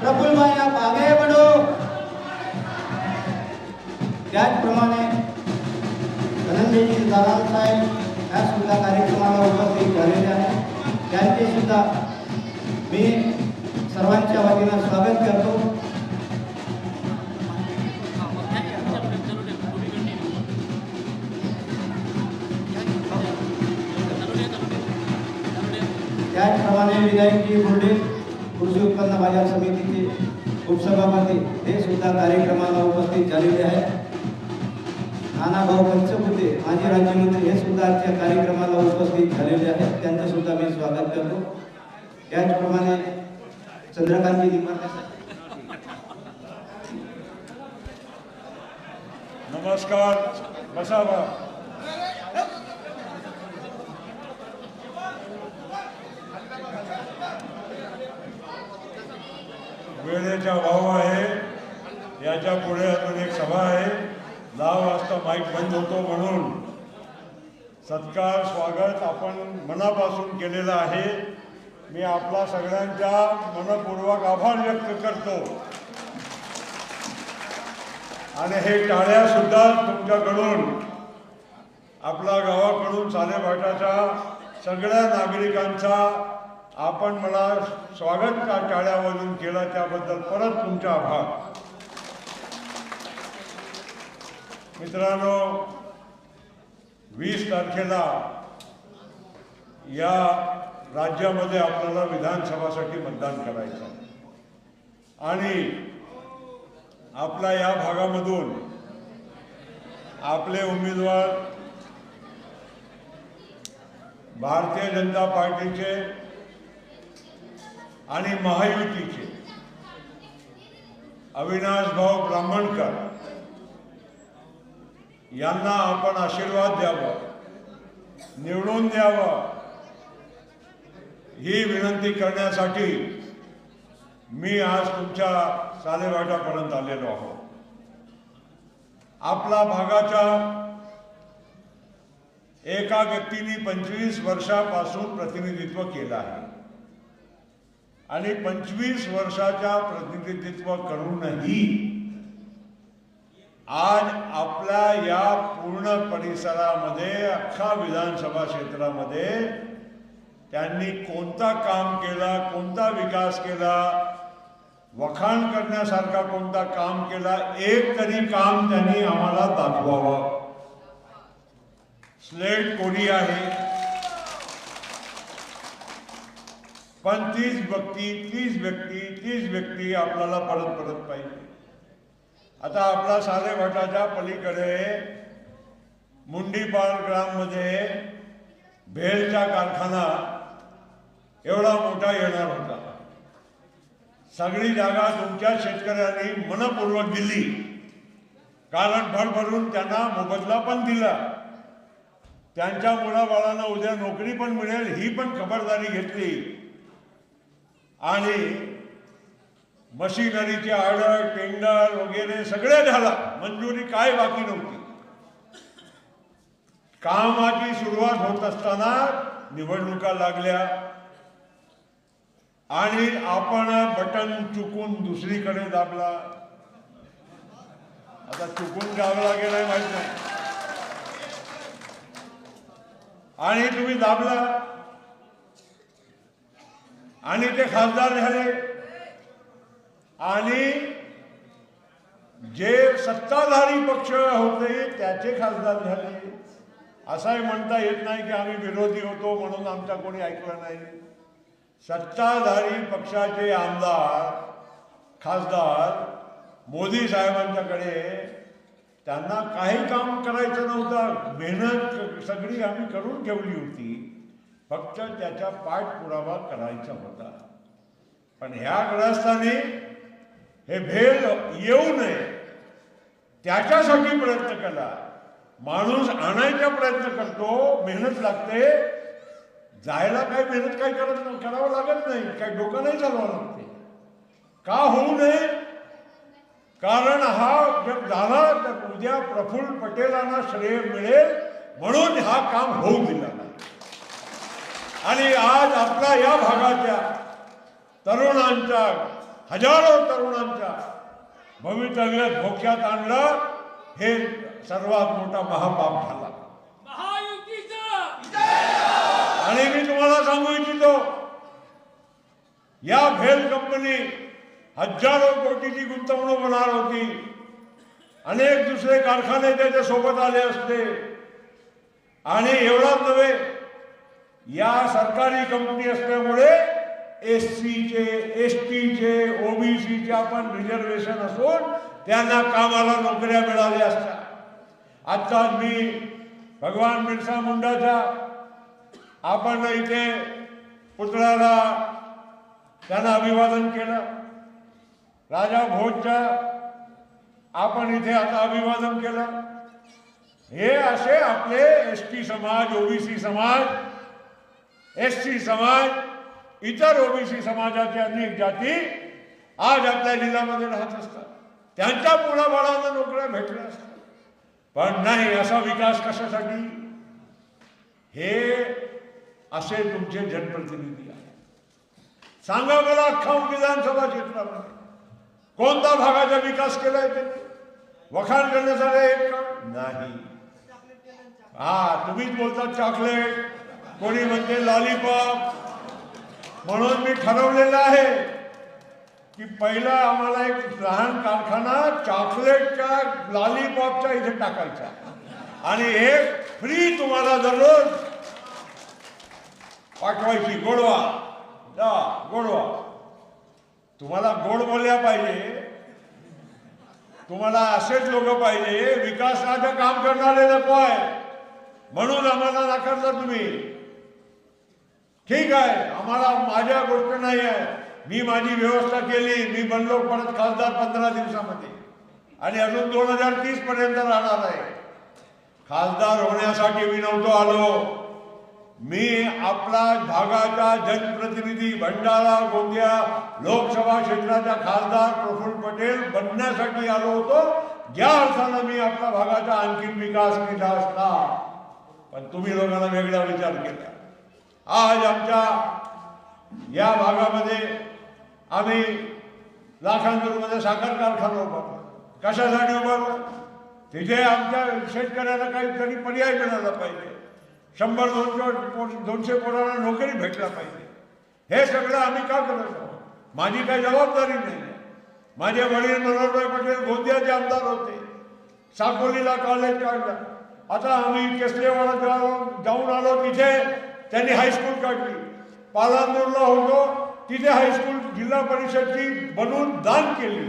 प्रफुल्लमाया आगे बढो त्याचप्रमाणे धनंजयजी दलाल साहेब या सुद्धा कार्यक्रमाला उपस्थित झालेले आहे त्यांचे सुद्धा मी सर्वांच्या वतीनं स्वागत करतो. त्याचप्रमाणे विनायकजी बोर्डे कृषी उत्पन्न बाजार समितीचे उपसभापती हे सुद्धा कार्यक्रमाला उपस्थित झालेले आहेत. नानाभाऊ पंचपुते माजी राज्यमंत्री हे सुद्धा आजच्या कार्यक्रमाला उपस्थित झालेले आहेत. त्यांचं सुद्धा मी स्वागत करतो. त्याचप्रमाणे चंद्रकांतजी निंबाळकर नमस्कार बसा वेळेचा भाव आहे. याच्यापुढे अजून एक सभा आहे. दहा वाजता माईक बंद होतो म्हणून. सत्कार स्वागत आपण मनापासून केलेलं आहे. मी आपला सगळ्यांचा मनपूर्वक आभार व्यक्त करतो. आणि हे टाळ्यासुद्धा तुमच्याकडून. आपल्या गावाकडून सालेभाटाच्या सगळ्या नागरिकांचा आपण मला स्वागत का टाळ्यावरून केला त्याबद्दल परत तुमचा आभार. मित्रांनो वीस तारखेला या राज्यामध्ये आपल्याला विधानसभासाठी मतदान करायचं आणि आपला या भागामधून आपले उमेदवार भारतीय जनता पार्टीचे आणि महायुतीचे. अविनाश भाऊ ब्राह्मणकर. यांना आपण आशीर्वाद द्यावा. निवडून द्यावं. ही विनंती करण्यासाठी मी आज तुमच्या सालेवाटापर्यंत आलेलो आहोत. आपला भागाच्या एका व्यक्तीने पंचवीस वर्षापासून प्रतिनिधित्व केलं आहे. आणि पंचवीस वर्षाच्या प्रतिनिधित्व करूनही आज आपल्या या पूर्ण परिसरामध्ये अख्खा विधानसभा क्षेत्रामध्ये त्यांनी कोणता काम केला कोणता विकास केला वखाण करण्यासारखा कोणता काम केला एक तरी काम त्यांनी आम्हाला दाखवावं. स्लेट कोणी आहे? पण तीच व्यक्ती तीच व्यक्ती तीच व्यक्ती आपल्याला परत परत पाहिजे. आता आपला सालेभाटाच्या पलीकडे मुंडीपाळ ग्राममध्ये भेलचा कारखाना एवढा मोठा येणार होता. सगळी जागा तुमच्या शेतकऱ्यांनी मनपूर्वक दिली. कारण भरभरून त्यांना मोबदला पण दिला. त्यांच्या मुलाबाळांना उद्या नोकरी पण मिळेल ही पण खबरदारी घेतली. आणि मशिनरीची ऑर्डर टेंडर वगैरे सगळे झाला. मंजुरी काय बाकी नव्हती. कामाची सुरुवात होत असताना निवडणुका लागल्या. आणि आपण बटन चुकून दुसरीकडे दाबला. आता चुकून दाबला गेलाय माहीत नाही. आणि तुम्ही दाबला. आणि ते खासदार झाले. आणि जे सत्ताधारी पक्ष होते त्याचे खासदार झाले. असंही म्हणता येत नाही की आम्ही विरोधी होतो म्हणून आमचा कोणी ऐकलं नाही. सत्ताधारी पक्षाचे आमदार खासदार मोदी साहेबांच्याकडे त्यांना काही काम करायचं नव्हतं. मेहनत सगळी आम्ही करून ठेवली होती. फक्त त्याचा पाठपुरावा करायचा होता. पण ह्या ग्रस्ताने हे भेद येऊ नये. त्याच्यासाठी प्रयत्न केला. माणूस आणायचा प्रयत्न करतो मेहनत लागते. जायला काही मेहनत काही करत करावं लागत नाही काही डोकं नाही चालवावं लागते. का होऊ नये? कारण हा जर झाला तर उद्या प्रफुल्ल पटेलांना श्रेय मिळेल म्हणून हा काम होऊ दिला नाही. आणि आज आपल्या या भागाच्या तरुणांचा हजारो तरुणांच्या भवितव्य धोक्यात आणलं हे सर्वात मोठा महापाप झाला. आणि मी तुम्हाला सांगू इच्छितो या भेल कंपनी हजारो कोटीची गुंतवणूक होणार होती. अनेक दुसरे कारखाने त्याच्या सोबत आले असते. आणि एवढाच नव्हे या सरकारी कंपनी असल्यामुळे एस सीचे एस टीचे ओबीसीचे आपण रिझर्वेशन असून त्यांना कामाला नोकऱ्या मिळाल्या असतात. आत्ताच मी भगवान बिरसा मुंडाचा आपण इथे पुतळ्याला त्यांना अभिवादन केलं. राजा भोजच्या आपण इथे आता अभिवादन केलं. हे असे आपले एस टी समाज ओबीसी समाज एस टी समाज इतर ओबीसी समाजाच्या अनेक जाती आज आपल्या जिल्ह्यामध्ये राहत असतात. त्यांच्या मुलाबाळांना नोकऱ्या भेटल्या असतात. पण नाही असा विकास कशासाठी? हे असे तुमचे जनप्रतिनिधी आहेत. सांगा मला अख्खा विधानसभा क्षेत्रामध्ये कोणता भागाचा विकास केलाय त्यांनी? वखाण करण्यासाठी एक नाही. हा तुम्हीच बोलतात चॉकलेट कोणी म्हणते लॉलीपॉप म्हणून मी ठरवलेलं आहे की पहिला आम्हाला एक लहान कारखाना चॉकलेटच्या लॉलीपॉपच्या इथे टाकायचा. आणि एक फ्री तुम्हाला दररोज पाठवायची गोडवा. जा गोडवा. तुम्हाला गोड बोलल्या पाहिजे. तुम्हाला असेच लोक पाहिजे विकासाचं काम करणारे नको आहे म्हणून आम्हाला नाकारलं तुम्ही. ठीक आहे आम्हाला माझ्या गोष्ट नाही आहे मी माझी व्यवस्था केली मी बनलो परत खासदार पंधरा दिवसामध्ये. आणि अजून दोन हजार तीस पर्यंत राहणार आहे. खासदार होण्यासाठी मी नव्हतो आलो. मी आपला भागाचा जनप्रतिनिधी भंडारा गोंदिया लोकसभा क्षेत्राचा खासदार प्रफुल्ल पटेल बनण्यासाठी आलो होतो. ज्या अर्थानं मी आपल्या भागाचा आणखी विकास केला असता. पण तुम्ही लोकांना वेगळा विचार केला. आज आमच्या या भागामध्ये आम्ही लाखांदूरमध्ये साखर कारखाना उभारला कशासाठी उभारला तिथे आमच्या शेतकऱ्याला काहीतरी पर्याय मिळाला पाहिजे. शंभर दोनशे दोनशे कोणाला नोकरी भेटला पाहिजे. हे सगळं आम्ही का करत आहोत? माझी काही जबाबदारी नाही. माझे वडील मनोहरभाई पटेल गोंदियाचे आमदार होते. साकोलीला कॉलेज काढलं. आता आम्ही केसलेवाडा जाऊन आलो तिथे. त्यांनी हायस्कूल काढली. पालांदूरला होतो तिथे हायस्कूल जिल्हा परिषदची बनवून दान केली.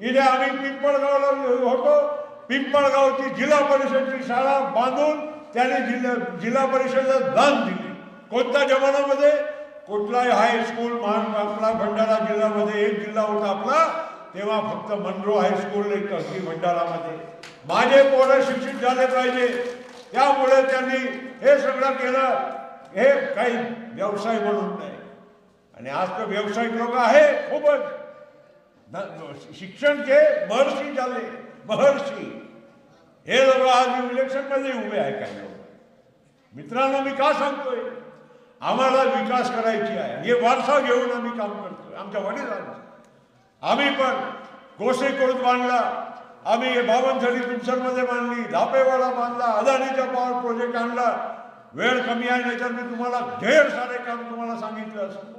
इथे आम्ही पिंपळगावला होतो. पिंपळगावची जिल्हा परिषदची शाळा बांधून त्याने जिल्हा जिल्हा परिषदेला दान दिली. कोणत्या जमान्यामध्ये कुठलाही हायस्कूल महान आपला भंडारा जिल्ह्यामध्ये एक जिल्हा होता आपला तेव्हा फक्त मनरो हायस्कूल एक होती भंडारामध्ये. माझे पोरं शिक्षित झाले पाहिजे. त्यामुळे त्यांनी हे सगळं केलं. हे काही व्यवसाय म्हणून नाही. आणि आज तर व्यावसायिक लोक आहे खूपच. न- शिक्षणचे महर्षी झाले महर्षी. हे लोक आज इलेक्शनमध्ये उभे आहे काही लोक. मित्रांनो मी का सांगतोय? आम्हाला विकास करायची आहे. हे वारसा घेऊन आम्ही काम करतोय. आमच्या वडिलांना आम्ही पण गोसे करून बांधला. आम्ही हे बावनथडी तुमसरमध्ये बांधली. धापेवाडा बांधला. अदानीचा पॉवर प्रोजेक्ट आणला. वेळ कमी आहे नाही तर मी तुम्हाला ढेर सारे काम तुम्हाला सांगितलं असतं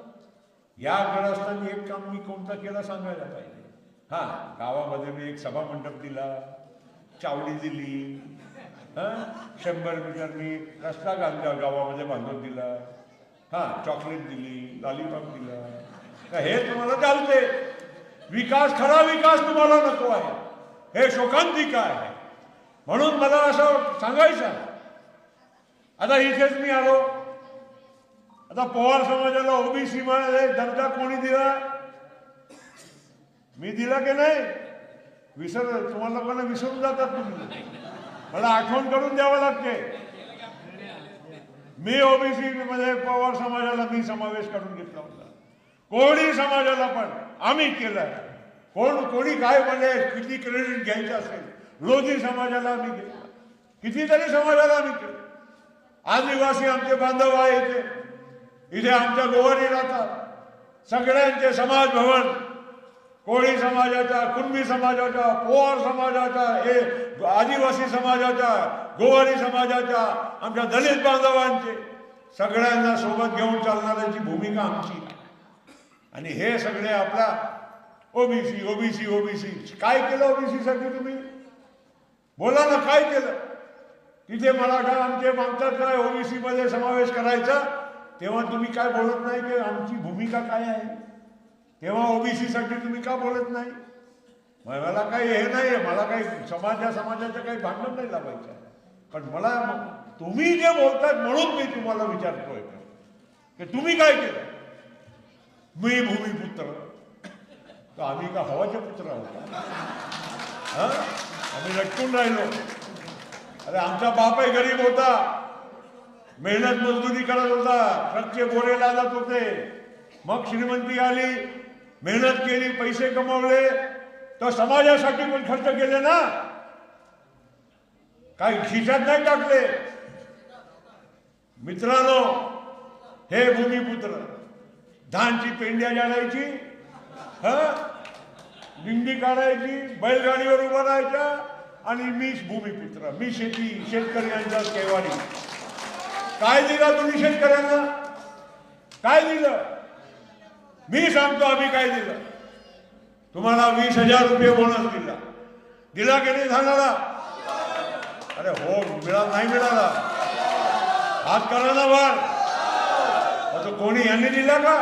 या ग्रस्तांनी एक काम मी कोणतं केलं सांगायला पाहिजे? हा गावामध्ये मी एक सभा मंडप दिला चावडी दिली हां शंभर मीटर मी रस्ता आमच्या गावामध्ये बांधून दिला हा चॉकलेट दिली लॉलीपॉप दिला. तर हे तुम्हाला चालते. विकास खरा विकास तुम्हाला नको आहे. हे शोकांतिका आहे. म्हणून मला असं सांगायचं आता इथेच मी आलो. आता पवार समाजाला ओबीसी मध्ये दर्जा कोणी दिला? मी दिला की नाही? विसर तुम्हाला लोकांना विसरून जातात तुम्ही. मला आठवण करून द्यावं लागते. मी ओबीसी मध्ये पवार समाजाला मी समावेश करून घेतला होता. कोणी समाजाला पण आम्ही केलं. कोण कोणी काय म्हणे किती क्रेडिट घ्यायचं असेल. लोधी समाजाला आम्ही घेतला कितीतरी समाजाला आम्ही केलं. आदिवासी आमचे बांधव आहे इथे. इथे आमच्या गोवारी राहतात. सगळ्यांचे समाज भवन कोळी समाजाच्या कुणबी समाजाच्या पोवार समाजाच्या हे आदिवासी समाजाच्या गोवारी समाजाच्या आमच्या दलित बांधवांचे सगळ्यांना सोबत घेऊन चालणाऱ्याची भूमिका आमची. आणि हे सगळे आपला ओबीसी ओबीसी ओबीसी. काय केलं ओबीसीसाठी तुम्ही? बोला ना काय केलं? तिथे मराठा आमचे मागतात काय ओबीसीमध्ये समावेश करायचा. तेव्हा तुम्ही काय बोलत नाही की आमची भूमिका काय आहे? तेव्हा ओबीसीसाठी तुम्ही का बोलत नाही? मला काही हे नाही आहे मला काही समाजा समाजाचं काही भांडण नाही लावायचं. पण मला तुम्ही जे बोलतात म्हणून मी तुम्हाला विचारतोय. की तुम्ही काय केलं? मी भूमिपुत्र तर आम्ही का हवाचे पुत्र आहोत? हा? आम्ही लटकून राहिलो. अरे आमचा बापही गरीब होता. मेहनत मजदुरी करत होता. ट्रकचे बोरे लागत होते. मग श्रीमंती आली. मेहनत केली पैसे कमवले. तर समाजासाठी पण खर्च केले ना? काही खिशात नाही टाकले. मित्रांनो हे भूमिपुत्र. धानची पेंड्या जाडायची ह? दिंडी काढायची बैलगाडीवर उभा राहायच्या आणि मीच भूमिपुत्र मी शेती शेतकरी यांचा केवाडी. काय दिलं तुम्ही शेतकऱ्यांना? काय दिलं? मी सांगतो आम्ही काय दिलं. तुम्हाला वीस हजार रुपये बोनस दिला. दिला की नाही झाला अरे हो मिळाला नाही मिळाला. हात करा ना वर आता कोणी यांनी दिला का?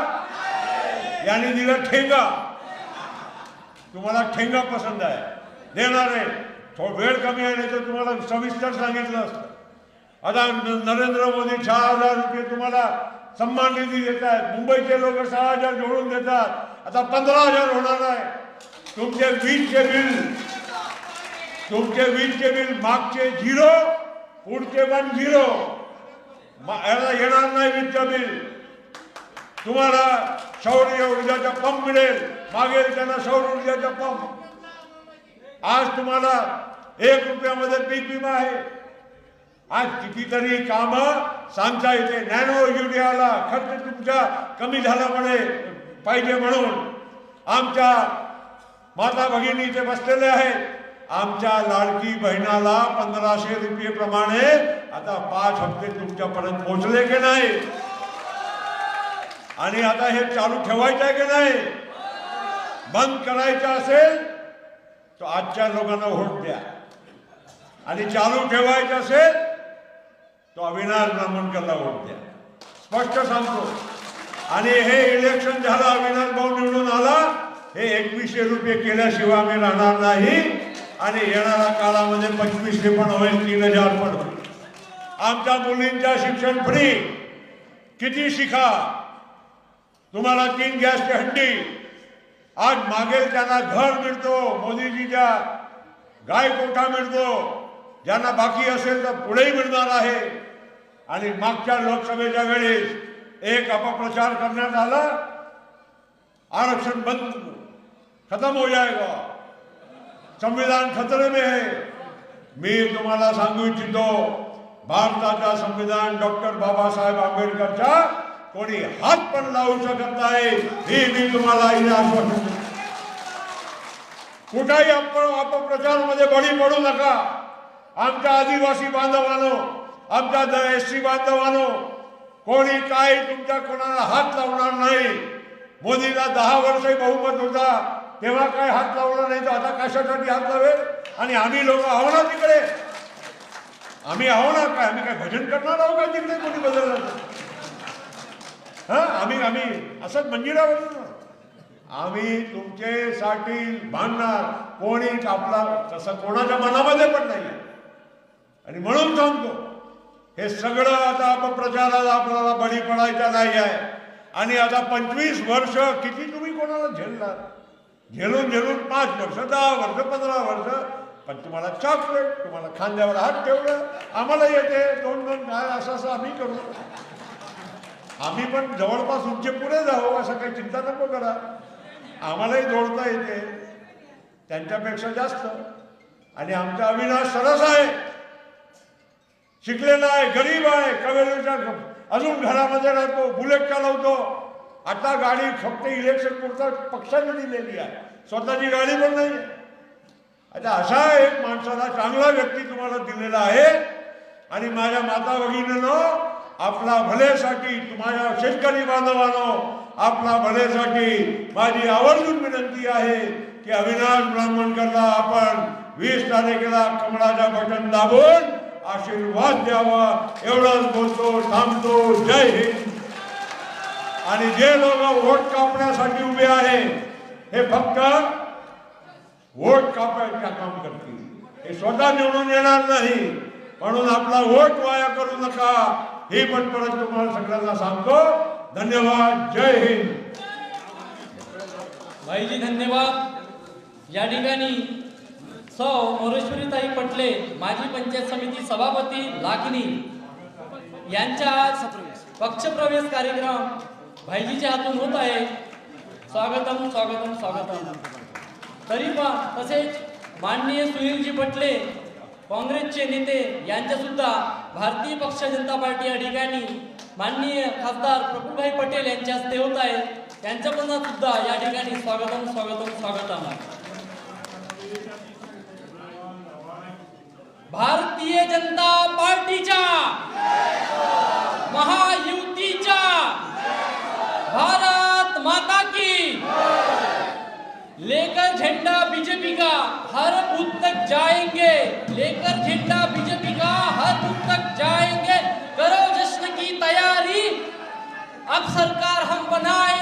यांनी दिला ठेंगा. तुम्हाला ठेंगा पसंत आहे. देणार आहे. थोड वेळ कमी आहे नाही तर तुम्हाला सविस्तर सांगितलं असतं. आता न- नरेंद्र मोदी सहा हजार रुपये तुम्हाला सन्मान निधी देत आहेत. मुंबईचे लोक सहा हजार जोडून देतात. आता पंधरा हजार होणार आहे. तुमचे वीजचे बिल तुमचे वीजचे बिल मागचे झिरो पुढचे पण झिरो. मा- याला येणार नाही वीजचं बिल. तुम्हाला सौर ऊर्जाचा पंप मिळेल. मागेल त्यांना सौर ऊर्जाचा पंप. आज तुम्हाला एक रुपयामध्ये पीक विमा आहे. आज कितीतरी काम सांगता येते. नॅनो युरियाला खर्च तुमच्या कमी झाल्यामुळे पाहिजे म्हणून आमच्या माता भगिनी इथे बसलेले आहेत. आमच्या लाडकी बहिणाला पंधराशे रुपये प्रमाणे आता पाच हप्ते तुमच्यापर्यंत पोहोचले की नाही? आणि आता हे चालू ठेवायचं आहे की नाही? बंद करायचं असेल तो आजच्या लोकांना व्होट द्या. आणि चालू ठेवायचं असेल तो अविनाश ब्राह्मणकरला व्होट द्या. स्पष्ट सांगतो. आणि हे इलेक्शन झालं अविनाश भाऊ निवडून आला हे एकवीसशे रुपये केल्याशिवाय आम्ही राहणार नाही. आणि येणाऱ्या काळामध्ये पंचवीसशे पण होईल तीन हजार पण होईल. आमच्या मुलींच्या शिक्षण फ्री किती शिका? तुम्हाला तीन गॅसची हंडी. आज मागेल त्यांना घर मिळतो मोदीजीच्या गायकोटा मिळतो ज्यांना बाकी असेल तर पुढेही मिळणार आहे. आणि मागच्या लोकसभेच्या वेळेस एक अपप्रचार करण्यात आला. आरक्षण बंद खतम हो जाएगा. संविधान खतरे में है. मी तुम्हाला सांगू इच्छितो भारताचा संविधान डॉक्टर बाबासाहेब आंबेडकरच्या कोणी हात पण लावू शकत नाही हे मी तुम्हाला आश्वासन कुठेही आपण अपप्रचारामध्ये बळी पडू नका. आमच्या आदिवासी बांधवानो आमच्या एस सी बांधवानो कोणी काय तुमच्या कोणाला हात लावणार नाही. मोदीला दहा वर्ष बहुमत होता तेव्हा काय हात लावला नाही तर आता कशासाठी हात लावेल आणि आम्ही लोक आहो ना तिकडे? आम्ही आहो ना काय? आम्ही काय भजन करणार आहोत का तिकडे? कोणी बदललं हां आम्ही आम्ही असंच मंजिरावर आम्ही तुमच्यासाठी भांडणार कोणी आपला तसं कोणाच्या मनामध्ये पण नाही आणि म्हणून सांगतो हे सगळं आता अपप्रचाराला आपल्याला बळी पडायचा नाही आहे आणि आता पंचवीस वर्ष किती तुम्ही कोणाला झेलणार झेलून झेलून पाच वर्ष दहा वर्ष पंधरा वर्ष पण तुम्हाला चॉकलेट तुम्हाला खांद्यावर हात ठेवलं आम्हाला येते दोन दोन काय असं असं आम्ही करू आम्ही पण जवळपास उंचे पुढे जावं असं काही चिंता नको करा. आम्हालाही जोडता येते. त्यांच्यापेक्षा जास्त. आणि आमचा अविनाश सरस आहे. शिकलेला आहे गरीब आहे कवेरीच्या अजून घरामध्ये राहतो बुलेट चालवतो आता गाडी फक्त इलेक्शन पुरता पक्षाने दिलेली आहे. स्वतःची गाडी पण नाही आता असा एक माणसाला चांगला व्यक्ती तुम्हाला दिलेला आहे. आणि माझ्या माता भगिनीनं आपला भलेसाठी माझ्या शेतकरी बांधवानो आपला भलेसाठी माझी आवर्जून विनंती आहे की अविनाश ब्राह्मणकरला आपण वीस तारखेला कमळाचा बटन दाबून आशीर्वाद द्यावा. एवढंच बोलतो थांबतो. जय हिंद. आणि जे लोक वोट कापण्यासाठी उभे आहे हे फक्त वोट कापायचं काम करतील. हे स्वतः निवडून येणार नाही. म्हणून आपला वोट वाया करू नका. हे पण परत तुम्हाला सगळ्यांना सांगतो. धन्यवाद. जय हिंद. भाईजी धन्यवाद. या ठिकाणी सौ. मोरेश्वरीताई पटले माजी पंचायत समिती सभापती लाखनी यांच्या आज पक्षप्रवेश कार्यक्रम भाईजीच्या हातून होत आहे. स्वागतम स्वागतम स्वागतम. तरी पण तसेच माननीय सुनीलजी पटले काँग्रेसचे नेते यांच्या सुद्धा भारतीय पक्ष जनता पार्टी या ठिकाणी माननीय खासदार प्रफुलभाई पटेल यांच्या हस्ते होत आहे. त्यांच्या पण सुद्धा या ठिकाणी स्वागतम स्वागतम स्वागतम भारतीय जनता पार्टीच्या महायुतीच्या भारत माता की लेकर झंडा बीजेपी का? हर बूथ तक जाएंगे लेकर झंडा तक जाएंगे। करो जश्न की तैयारी। अब सरकार हम बनाए।